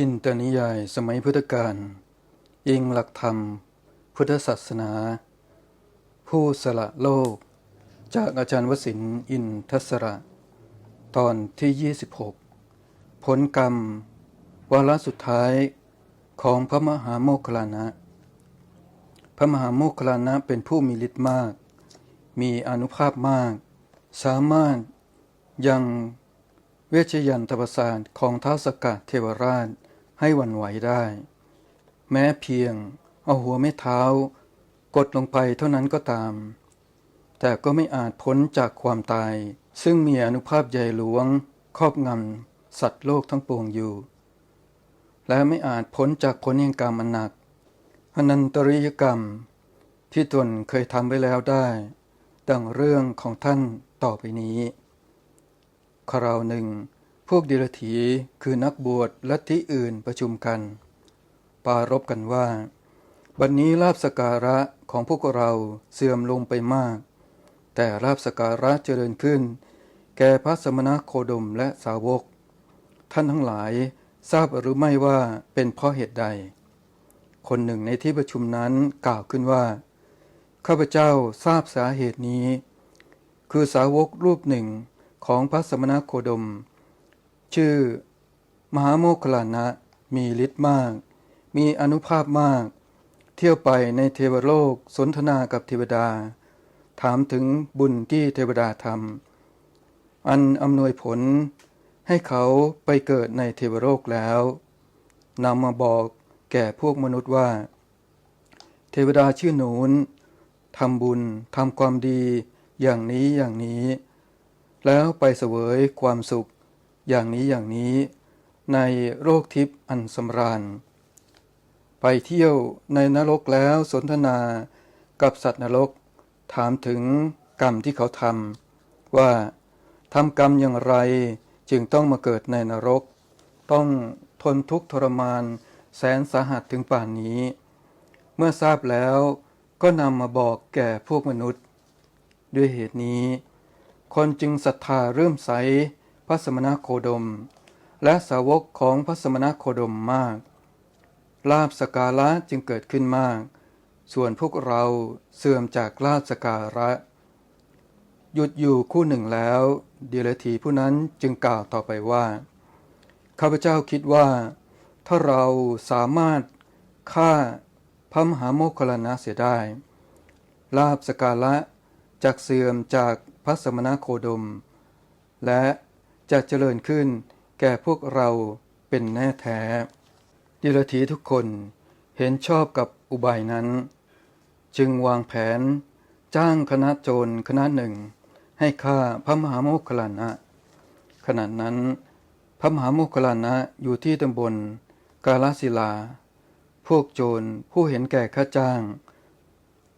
จินตนิยายสมัยพุทธกาลอิงหลักธรรม พุทธศาสนา ผู้สละโลก จากอาจารย์วสินอินทศระ ตอนที่ 26 ผลกรรม วาระสุดท้ายของพระมหาโมคคลานะ พระมหาโมคคลานะเป็นผู้มีฤทธิ์มาก มีอนุภาพมาก สามารถยังเวชยันตประสาทของท้าวสกกัดเทวราช ให้หวั่นไหวได้ แม้เพียงเอาหัวไม่เท้า กดลงไปเท่านั้นก็ตาม แต่ก็ไม่อาจพ้นจากความตาย ซึ่งมีอนุภาพใหญ่หลวง ครอบงำสัตว์โลกทั้งปวงอยู่ และไม่อาจพ้นจากผลแห่งกรรมอันหนักอนันตริยกรรม ที่ตนเคยทำไว้แล้วได้ ดังเรื่องของท่านต่อไปนี้คราวหนึ่ง พวกเดรถีคือนักบวชลัทธิอื่นประชุมกัน ปารบกันว่า บัดนนี้ลาบสการะของพวกเราเสื่อมลงไปมาก แต่ลาบสการะเจริญขึ้น แก่พระสมณโคดมและสาวก ท่านทั้งหลายทราบหรือไม่ว่าเป็นเพราะเหตุใด คนหนึ่งในที่ประชุมนั้นกล่าวขึ้นว่า ข้าพเจ้าทราบสาเหตุนี้ คือสาวกรูปหนึ่งของพระสมณโคดม ชื่อ มหาโมคลลานะ มีฤทธิ์มาก มีอนุภาพมาก เที่ยวไปในเทวโลกสนทนากับเทวดา ถามถึงบุญที่เทวดาทำอันอำนวยผลให้เขาไปเกิดในเทวโลกแล้วนำมาบอกแก่พวกมนุษย์ว่า เทวดาชื่อหนูนทำบุญทำความดีอย่างนี้อย่างนี้ แล้วไปเสวยความสุข อย่างนี้อย่างนี้ ในโลกทิพย์อันสำราญ ไปเที่ยวในนรกแล้วสนทนากับสัตว์นรก ถามถึงกรรมที่เขาทำว่าทำกรรมอย่างไรจึงต้องมาเกิดในนรก ต้องทนทุกข์ทรมานแสนสาหัสถึงป่านนี้ เมื่อทราบแล้วก็นำมาบอกแก่พวกมนุษย์ ด้วยเหตุนี้ คนจึงศรัทธาเริ่มใส พระสมณโคดม และสาวกของพระสมณโคดมมาก ลาบสการะจึงเกิดขึ้นมาก ส่วนพวกเราเสื่อมจากลาบสการะ หยุดอยู่คู่หนึ่งแล้วเดียรถีผู้นั้นจึงกล่าวต่อไปว่าข้าพเจ้าคิดว่า ถ้าเราสามารถฆ่าพระมหาโมคคลานะเสียได้ ลาบสการะจากเสื่อมจากพระสมณโคดม และ จะเจริญขึ้น แก่พวกเราเป็นแน่แท้ดิรถีทุกคนเห็นชอบกับอุบายนั้น จึงวางแผน จ้างคณะโจรคณะหนึ่ง ให้ฆ่าพระมหาโมคคลานะ ขณะนั้น พระมหาโมคคลานะอยู่ที่ตำบลกาลศิลา พวกโจรผู้เห็นแก่ค่าจ้าง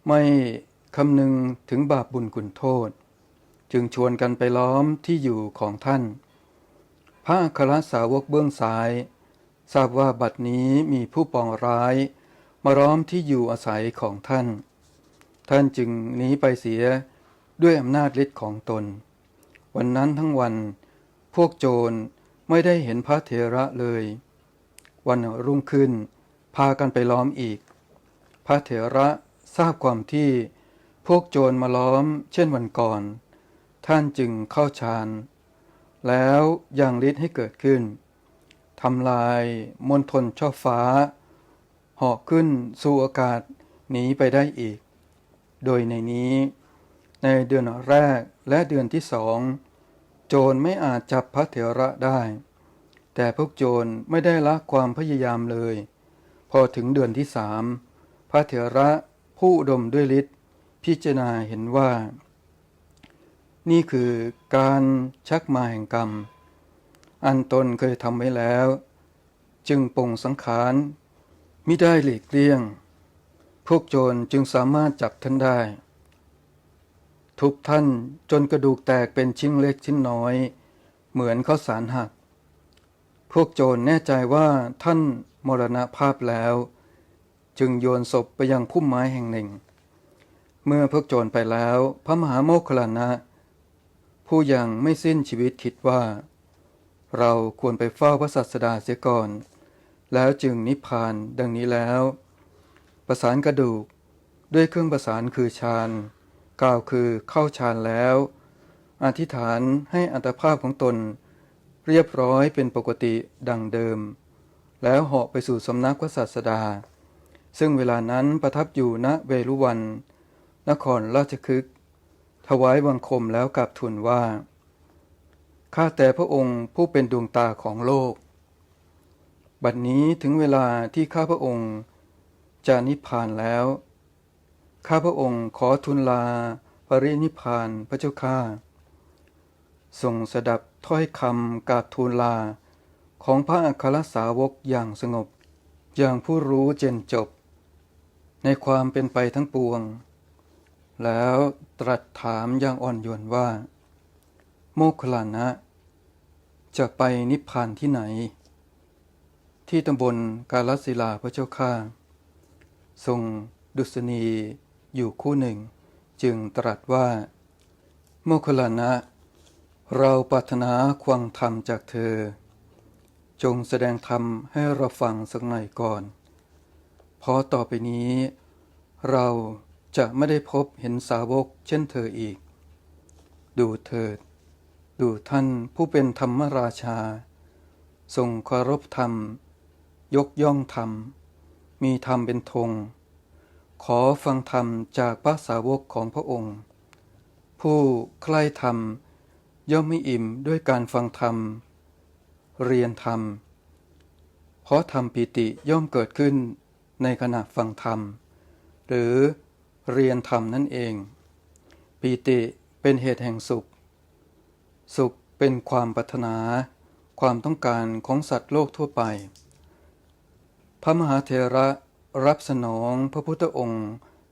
ไม่คำนึงถึงบาปบุญกุนโทษ จึงชวนกันไปล้อมที่อยู่ของท่าน พระอัครสาวกเบื้องซ้าย ทราบว่าบัดนี้มีผู้ปองร้าย มาล้อมที่อยู่อาศัยของท่าน ท่านจึงหนีไปเสียด้วยอำนาจฤทธิ์ของตน วันนั้นทั้งวัน พวกโจรไม่ได้เห็นพระเถระเลย วันรุ่งขึ้น พากันไปล้อมอีก พระเถระทราบความที่พวกโจรมาล้อมเช่นวันก่อน ท่านจึงเข้าฌาน แล้วยังฤทธิ์ให้เกิดขึ้นทำลายมณฑลช่อฟ้าเหาะขึ้นสู่อากาศหนีไปได้อีก โดยในนี้ ในเดือนแรกและเดือนที่สอง โจรไม่อาจจับพระเถระได้ แต่พวกโจรไม่ได้ละความพยายามเลย พอถึงเดือนที่สามพระเถระผู้ดมด้วยฤทธิ์พิจารณาเห็นว่า นี่คือการชักมาแห่งกรรม อันตนเคยทำไว้แล้ว จึงปงสังขารมิได้หลีกเลี่ยง พวกโจรจึงสามารถจับท่านได้ ทุบท่านจนกระดูกแตกเป็นชิ้นเล็กชิ้นน้อย เหมือนข้าวสารหัก พวกโจรแน่ใจว่าท่านมรณภาพแล้ว จึงโยนศพไปยังพุ่มไม้แห่งหนึ่ง เมื่อพวกโจรไปแล้ว พระมหาโมคคลานะ ผู้ยังไม่สิ้นชีวิตคิดว่า เราควรไปเฝ้าพระสัสดาเสียก่อน แล้วจึงนิพพานดังนี้แล้ว ประสานกระดูกด้วยเครื่องประสานคือฌานกล่าวคือเข้าฌานแล้ว อธิษฐานให้อัตภาพของตน เรียบร้อยเป็นปกติดังเดิม แล้วเหาะไปสู่สำนักพระศาสดา ซึ่งเวลานั้นประทับอยู่ณเวลุวัน นครราชคฤห์ ถวายบังคมแล้วกลับทูลว่าข้าแต่พระองค์ผู้เป็นดวงตาของโลก บัดนี้ถึงเวลาที่ข้าพระองค์จะนิพพานแล้ว ข้าพระองค์ขอทูลลาปรินิพพานพระเจ้าข้าทรงสดับถ้อยคำกราบทูลลาของพระอัครสาวกอย่างสงบ อย่างผู้รู้เจนจบ ในความเป็นไปทั้งปวง แล้ว ตรัสถามอย่างอ่อนโยนว่า โมคลานะ จะไปนิพพานที่ไหน ที่ตำบลกาลศิลาพระเจ้าข้าทรงดุษณีอยู่คู่หนึ่ง จึงตรัสว่า โมคลานะ เราปรารถนาควังธรรมจากเธอ จงแสดงธรรมให้เราฟังสักหน่อยก่อน เพราะต่อไปนี้ เรา จะไม่ได้พบเห็นสาวกเช่นเธออีก ดูเถิด ดูท่านผู้เป็นธรรมราชา ทรงเคารพธรรม ยกย่องธรรม มีธรรมเป็นธง ขอฟังธรรมจากพระสาวกของพระองค์ ผู้ใคร่ธรรม ย่อมไม่อิ่มด้วยการฟังธรรม เรียนธรรม เพราะธรรมปิติย่อมเกิดขึ้นในขณะฟังธรรม หรือ เรียนธรรมนั่นเอง ปีติเป็นเหตุแห่งสุข สุขเป็นความปรารถนา ความต้องการของสัตว์โลกทั่วไป พระมหาเถระรับสนองพระพุทธองค์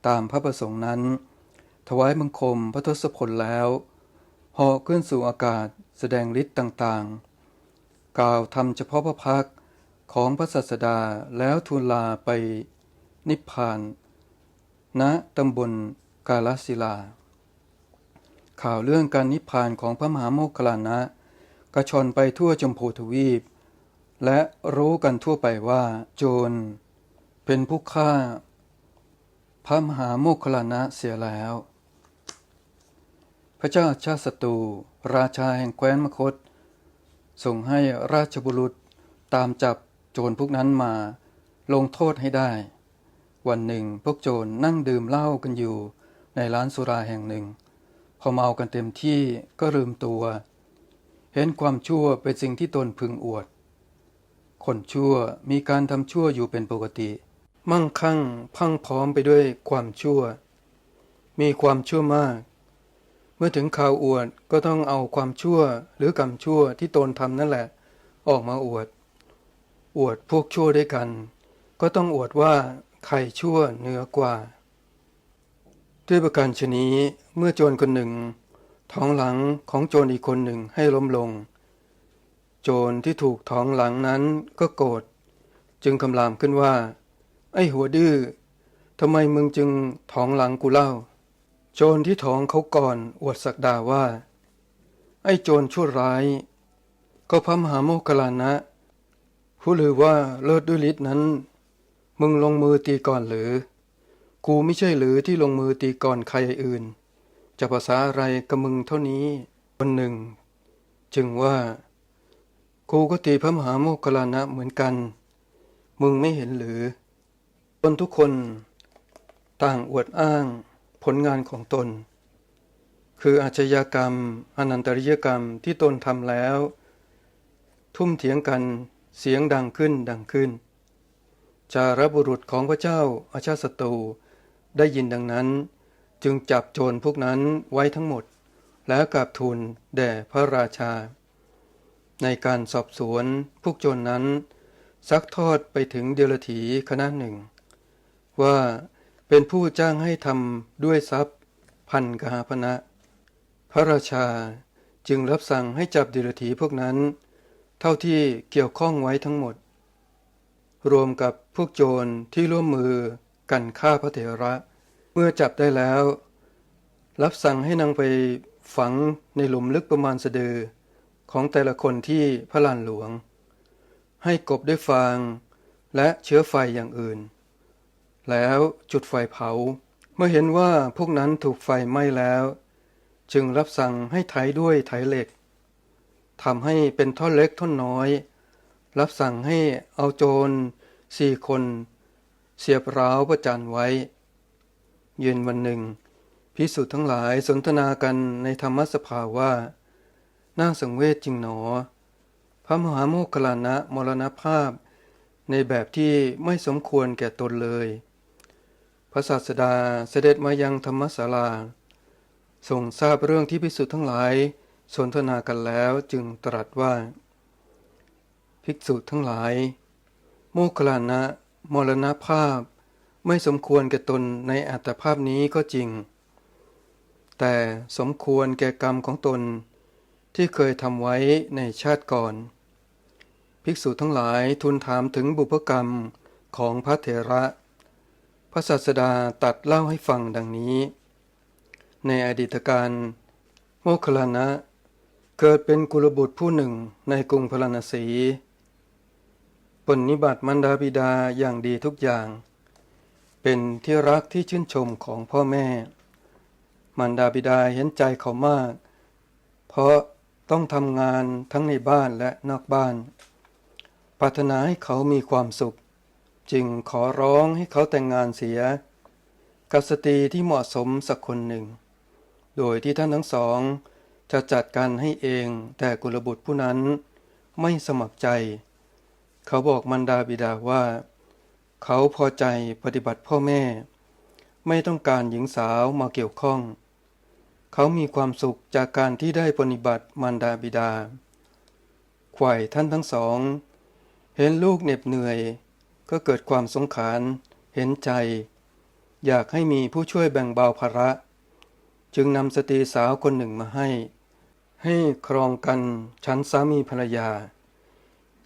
ตามพระประสงค์นั้น ถวายบังคมพระทศพลแล้วเหาะขึ้นสู่อากาศแสดงฤทธิ์ต่างๆ กล่าวทำเฉพาะพระพักของพระศาสดาแล้วทูลลาไปนิพพาน ณตำบลกาลสิลา ข่าวเรื่องการนิพพานของพระมหาโมคคลานะกระชอนไปทั่วจมพูทวีป และรู้กันทั่วไปว่า โจร เป็นผู้ฆ่า พระมหาโมคคลลานะเสียแล้ว พระเจ้าชาติศัตรูราชาแห่งแคว้นมคต ส่งให้ราชบุรุษตามจับโจรพวกนั้นมา ลงโทษให้ได้ วันหนึ่งพวกโจรนั่งดื่มเหล้ากันอยู่ ในร้านสุราแห่งหนึ่ง พอเมากันเต็มที่ก็ลืมตัว เห็นความชั่วเป็นสิ่งที่ตนพึงอวด คนชั่วมีการทำชั่วอยู่เป็นปกติ มั่งคั่งพังพร้อมไปด้วยความชั่ว มีความชั่วมาก เมื่อถึงข่าวอวดก็ต้องเอาความชั่วหรือกรรมชั่วที่ตนทำนั่นแหละ ออกมาอวด อวดพวกชั่วด้วยกันก็ต้องอวดว่า ใครชั่วเหนือกว่า ด้วยประการชนี้เมื่อโจรคนหนึ่ง ท้องหลังของโจรอีกคนหนึ่งให้ล้มลง โจรที่ถูกท้องหลังนั้นก็โกรธจึงคำรามขึ้นว่า ไอ้หัวดื้อทำไมมึงจึงท้องหลังกูเล่า โจรที่ท้องเขาก่อนอวดสักดาว่า ไอ้โจรชั่วร้าย ก็พระมหาโมคคัลลานะ ผู้ลือว่าเลิศด้วยฤทธิ์นั้น มึงลงมือตีก่อนหรือ กูไม่ใช่หรือที่ลงมือตีก่อนใครอื่น จะภาษาอะไรกับมึงเท่านี้คนหนึ่ง จึงว่า กูก็ตีพระมหาโมคคลลานะเหมือนกัน มึงไม่เห็นหรือคนทุกคน ต่างอวดอ้างผลงานของตน คืออาชญากรรม อนันตริยกรรมที่ตนทำแล้ว ทุ่มเถียงกันเสียงดังขึ้นดังขึ้น จารบุรุษของพระเจ้าอาชาติศัตรูได้ยินดังนั้น จึงจับโจรพวกนั้นไว้ทั้งหมด แล้วกราบทูลแด่พระราชา ในการสอบสวนพวกโจรนนั้น ซักทอดไปถึงเดลถีคณะหนึ่ง ว่าเป็นผู้จ้างให้ทำด้วยทรัพย์พันกหาพนะ พระราชาจึงรับสั่งให้จับเดลถีพวกนั้น เท่าที่เกี่ยวข้องไว้ทั้งหมด รวมกับพวกโจรที่ร่วมมือกันฆ่าพระเถระ เมื่อจับได้แล้ว รับสั่งให้นางไปฝังในหลุมลึกประมาณสะดือ ของแต่ละคนที่พระลานหลวง ให้กบด้วยฟางและเชื้อไฟอย่างอื่น แล้วจุดไฟเผา เมื่อเห็นว่าพวกนั้นถูกไฟไหม้แล้ว จึงรับสั่งให้ไถด้วยไถเหล็กทำให้เป็นท่อนเล็กท่อนน้อย รับสั่งให้เอาโจรสี่คน เสียบร้าวประจันไว้ เย็นวันหนึ่งพิสุทั้งหลายสนทนากันในธรรมสภาว่า น่าสังเวชจริงหนอ พระมหาโมคลลานะมรณภาพ ในแบบที่ไม่สมควรแก่ตนเลย พระศาสดาเสด็จมายังธรรมศาลาทรงทราบเรื่องที่พิสุทั้งหลาย สนทนากันแล้วจึงตรัสว่า ภิกษุทั้งหลาย โมคลานะมรณภาพ ไม่สมควรแก่ตนในอัตภาพนี้ก็จริง แต่สมควรแก่กรรมของตน ที่เคยทำไว้ในชาติก่อน ภิกษุทั้งหลายทูลถามถึงบุพกรรมของพระเถระ พระศาสดาตัดเล่าให้ฟังดังนี้ ในอดีตการโมคลานะเกิดเป็นกุลบุตรผู้หนึ่งในกรุงพราณสี ปนนิบัติมันดาบิดาอย่างดีทุกอย่าง เป็นที่รักที่ชื่นชมของพ่อแม่มันดาบิดาเห็นใจเขามาก เพราะต้องทำงานทั้งในบ้านและนอกบ้าน ปรารถนาให้เขามีความสุข จึงขอร้องให้เขาแต่งงานเสียกับสตรีที่เหมาะสมสักคนหนึ่ง โดยที่ท่านทั้งสองจะจัดการให้เองแต่กุลบุตรผู้นั้นไม่สมัครใจ เขาบอกมันดาบิดาว่า เขาพอใจปฏิบัติพ่อแม่ ไม่ต้องการหญิงสาวมาเกี่ยวข้อง เขามีความสุขจากการที่ได้ปฏิบัติมารดาบิดาไข่ท่านทั้งสอง เห็นลูกเหน็บเหนื่อย ก็เกิดความสงขารเห็นใจ อยากให้มีผู้ช่วยแบ่งเบาภาระ จึงนำสตรีสาวคนหนึ่งมาให้ ให้ครองกันชั้นสามีภรรยา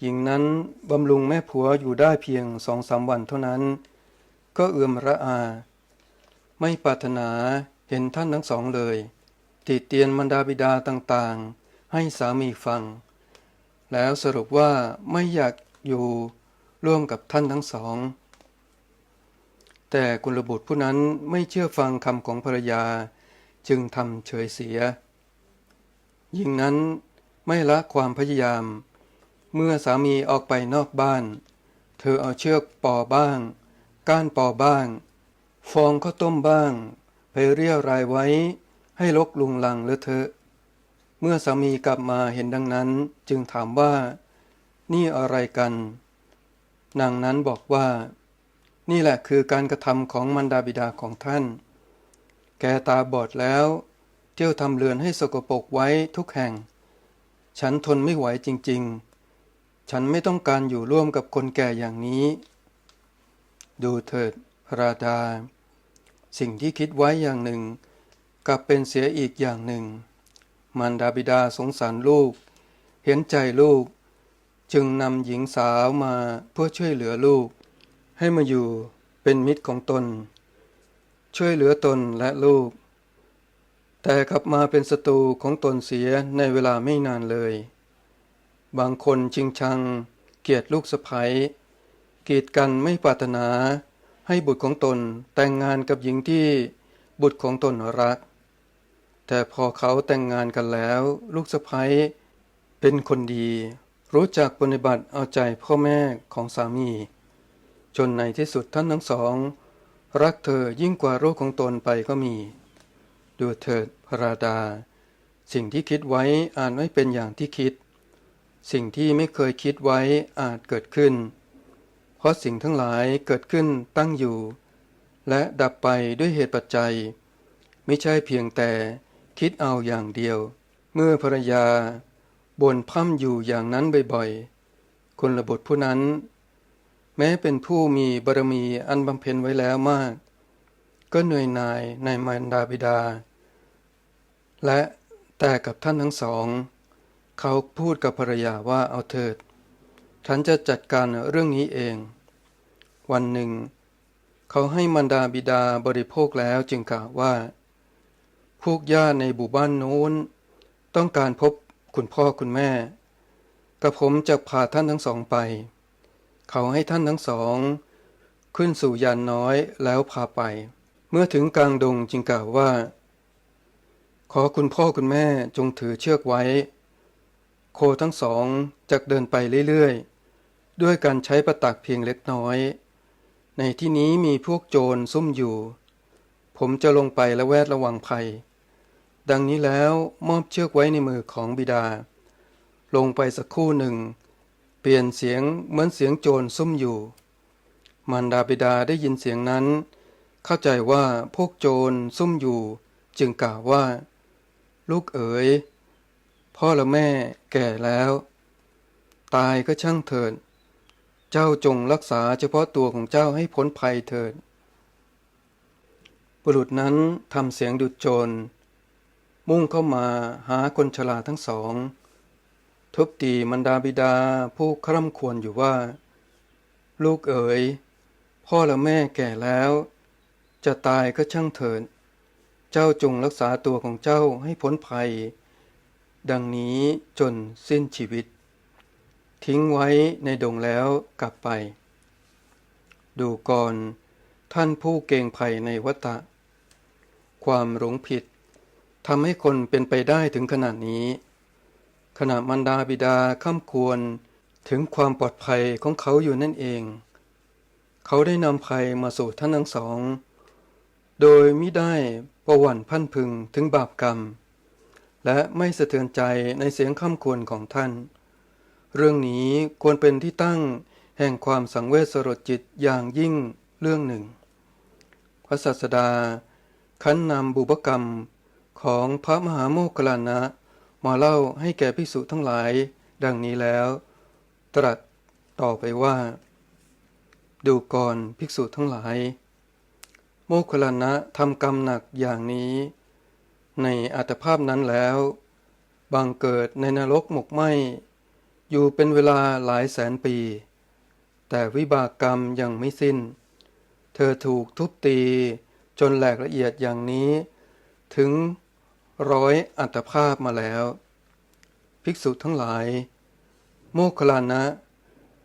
หญิงนั้นบำรุงแม่ผัวอยู่ได้เพียงสองสามวันเท่านั้น ก็เอื่อมระอา ไม่ปรารถนาเห็นท่านทั้งสองเลย ติเตียนมารดาบิดาต่างๆ ให้สามีฟัง แล้วสรุปว่าไม่อยากอยู่ร่วมกับท่านทั้งสอง แต่กุลบุตรผู้นั้นไม่เชื่อฟังคำของภรรยา จึงทำเฉยเสีย หญิงนั้นไม่ละความพยายาม เมื่อสามีออกไปนอกบ้าน เธอเอาเชือกปอบ้าง ก้านปอบ้าง ฟองข้าวต้มบ้าง ไปเรียรายไว้ ให้ลกลุงลังเลอะเทอะ เมื่อสามีกลับมาเห็นดังนั้นจึงถามว่า นี่อะไรกัน นางนั้นบอกว่า นี่แหละคือการกระทำของมันดาบิดาของท่าน แกตาบอดแล้ว เที่ยวทำเรือนให้สกปรกไว้ทุกแห่ง ฉันทนไม่ไหวจริง ๆ ฉันไม่ต้องการอยู่ร่วมกับคนแก่อย่างนี้ ดูเถิดพระราดา สิ่งที่คิดไว้อย่างหนึ่ง กลับเป็นเสียอีกอย่างหนึ่ง มารดาบิดาสงสารลูก เห็นใจลูก จึงนำหญิงสาวมาเพื่อช่วยเหลือลูก ให้มาอยู่เป็นมิตรของตน ช่วยเหลือตนและลูก แต่กลับมาเป็นศัตรูของตนเสียในเวลาไม่นานเลย บางคนจริงชัง เกลียดลูกสะใภ้กีดกันไม่ปรารถนา ให้บุตรของตนแต่งงานกับหญิงที่บุตรของตนรัก แต่พอเขาแต่งงานกันแล้ว ลูกสะใภ้เป็นคนดี รู้จักปฏิบัติเอาใจพ่อแม่ของสามี จนในที่สุดท่านทั้งสอง รักเธอยิ่งกว่าโรคของตนไปก็มี ดูเถิดพระราดา สิ่งที่คิดไว้อ่าจไม่เป็นอย่างที่คิด สิ่งที่ไม่เคยคิดไว้อาจเกิดขึ้น เพราะสิ่งทั้งหลายเกิดขึ้นตั้งอยู่ และดับไปด้วยเหตุปัจจัย ไม่ใช่เพียงแต่คิดเอาอย่างเดียว เมื่อภรรยาบ่นพร่ำอยู่อย่างนั้นบ่อยๆ คนระบทผู้นั้น แม้เป็นผู้มีบารมีอันบำเพ็ญไว้แล้วมาก ก็เหนื่อยหน่ายในมารดาบิดา และแต่กับท่านทั้งสอง เขาพูดกับภรรยาว่าเอาเถิด ฉันจะจัดการเรื่องนี้เอง วันหนึ่ง เขาให้มารดาบิดาบริโภคแล้วจึงกล่าวว่า พวกญาติในบุบ้านโน้น ต้องการพบคุณพ่อคุณแม่กับผมจะพาท่านทั้งสองไป เขาให้ท่านทั้งสอง ขึ้นสู่ยานน้อยแล้วพาไป เมื่อถึงกลางดงจึงกล่าวว่า ขอคุณพ่อคุณแม่จงถือเชือกไว้ โคทั้งสองจะเดินไปเรื่อยๆ ด้วยการใช้ประตักเพียงเล็กน้อย ในที่นี้มีพวกโจรซุ่มอยู่ ผมจะลงไปและแวดระวังภัย ดังนี้แล้วมอบเชือกไว้ในมือของบิดา ลงไปสักครู่หนึ่ง เปลี่ยนเสียงเหมือนเสียงโจรซุ่มอยู่ มารดาบิดาได้ยินเสียงนั้น เข้าใจว่าพวกโจรซุ่มอยู่ จึงกล่าวว่า ลูกเอ๋ย พ่อและแม่แก่แล้ว ตายก็ช่างเถิด เจ้าจงรักษาเฉพาะตัวของเจ้าให้พ้นภัยเถิด บุรุษนั้นทำเสียงดุจโจร มุ่งเข้ามาหาคนชราทั้งสอง ทุบตีมันดาบิดาผู้คร่ำควรอยู่ว่า ลูกเอ๋ย พ่อและแม่แก่แล้ว จะตายก็ช่างเถิด เจ้าจงรักษาตัวของเจ้าให้พ้นภัย ดังนี้จนสิ้นชีวิต ทิ้งไว้ในดงแล้วกลับไป ดูก่อนท่านผู้เก่งภัยในวัฏฏะความหลงผิดทำให้คนเป็นไปได้ถึงขนาดนี้ ขณะมันดาบิดาข้ามควรถึงความปลอดภัยของเขาอยู่นั่นเอง เขาได้นำภัยมาสู่ท่านทั้งสอง โดยมิได้ประวันพันพึงถึงบาปกรรม และไม่สะเทือนใจในเสียงข้ามควรของท่าน เรื่องนี้ควรเป็นที่ตั้งแห่งความสังเวชสลดจิตอย่างยิ่งเรื่องหนึ่ง พระศาสดาขันนำบุพกรรมของพระมหาโมคคลานะมาเล่าให้แก่ภิกษุทั้งหลายดังนี้แล้ว ตรัสต่อไปว่า ดูก่อนภิกษุทั้งหลาย โมคคลานะทำกรรมหนักอย่างนี้ ในอัตภาพนั้นแล้วบังเกิดในนรกหมกไหมอยู่เป็นเวลาหลายแสนปี แต่วิบากกรรมยังไม่สิ้น เธอถูกทุบตีจนแหลกละเอียดอย่างนี้ ถึงร้อยอัตภาพมาแล้ว ภิกษุทั้งหลาย โมคลลานะ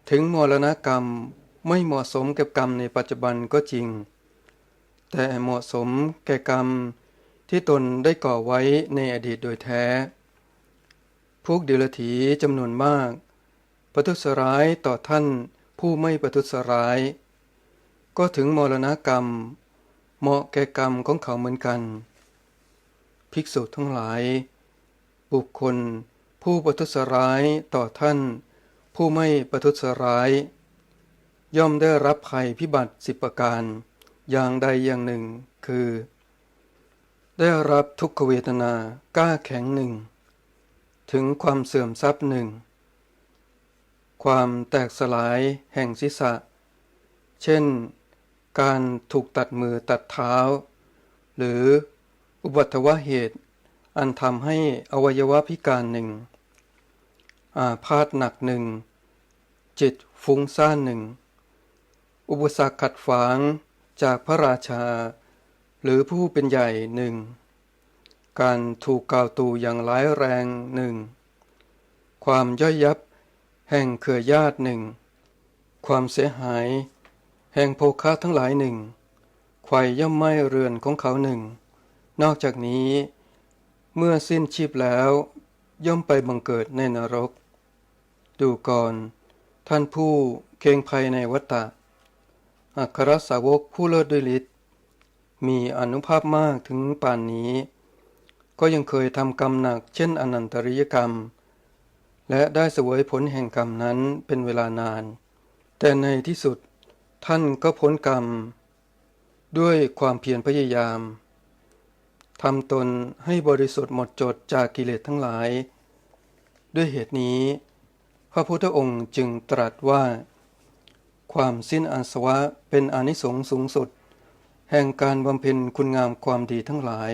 ถึงมรณกรรมไม่เหมาะสมกับกรรมในปัจจุบันก็จริง แต่เหมาะสมแก่กรรม ที่ตนได้ก่อไว้ในอดีตโดยแท้ พวกเดรถีจำนวนมาก ประทุษร้ายต่อท่านผู้ไม่ประทุษร้าย ก็ถึงมรณกรรม เหมาะแก่กรรมของเขาเหมือนกัน ภิกษุทั้งหลาย บุคคลผู้ประทุษร้ายต่อท่าน ผู้ไม่ประทุษร้าย ย่อมได้รับภัยพิบัติสิบประการ อย่างใดอย่างหนึ่งคือ ได้รับทุกขเวทนาก้าแข็งหนึ่ง ถึงความเสื่อมทรัพย์หนึ่ง ความแตกสลายแห่งศีรษะ เช่น การถูกตัดมือตัดเท้า หรืออุบัติวเหตุ อันทำให้อวัยวะพิการหนึ่ง อาพาธหนักหนึ่ง จิตฟุ้งซ่านหนึ่ง อุปสรรคขัดฝางจากพระราชา หรือผู้เป็นใหญ่หนึ่งการถูกกล่าวตูอย่างร้ายแรงหนึ่งความย่อยยับ แห่งเครือญาติหนึ่งความเสียหาย แห่งโภคะทั้งหลายหนึ่งไข่ย่อมไหม้เรือนของเขาหนึ่ง นอกจากนี้ เมื่อสิ้นชีพแล้ว ย่อมไปบังเกิดในนรก ดูก่อน ท่านผู้เก่งภัยในวัฏฏะอัครสาวกผู้เลิศด้วยฤทธิ์ มีอนุภาพมากถึงป่านนี้ ก็ยังเคยทำกรรมหนักเช่นอนันตริยกรรม และได้เสวยผลแห่งกรรมนั้นเป็นเวลานาน แต่ในที่สุดท่านก็พ้นกรรม ด้วยความเพียรพยายามทำตนให้บริสุทธิ์หมดจดจากกิเลสทั้งหลาย ด้วยเหตุนี้ พระพุทธองค์จึงตรัสว่า ความสิ้นอาสวะเป็นอนิสงส์สูงสุด แห่งการบำเพ็ญคุณงามความดีทั้งหลาย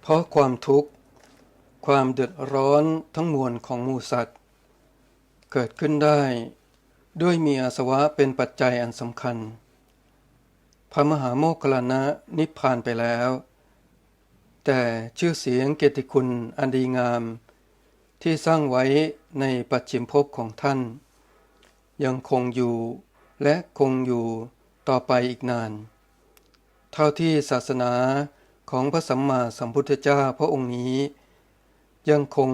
เพราะความทุกข์ ความเดือดร้อนทั้งมวลของมูสัตว์ เกิดขึ้นได้ ด้วยมีอาสวะเป็นปัจจัยอันสำคัญ พระมหาโมคคลลานะนิพพานไปแล้ว แต่ชื่อเสียงเกียรติคุณอันดีงาม ที่สร้างไว้ในปัจฉิมภพของท่าน ยังคงอยู่และคงอยู่ต่อไปอีกนาน เท่าที่ศาสนาของพระสัมมาสัมพุทธเจ้าพระองค์นี้ ยังคง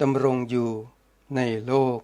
ดำรงอยู่ในโลก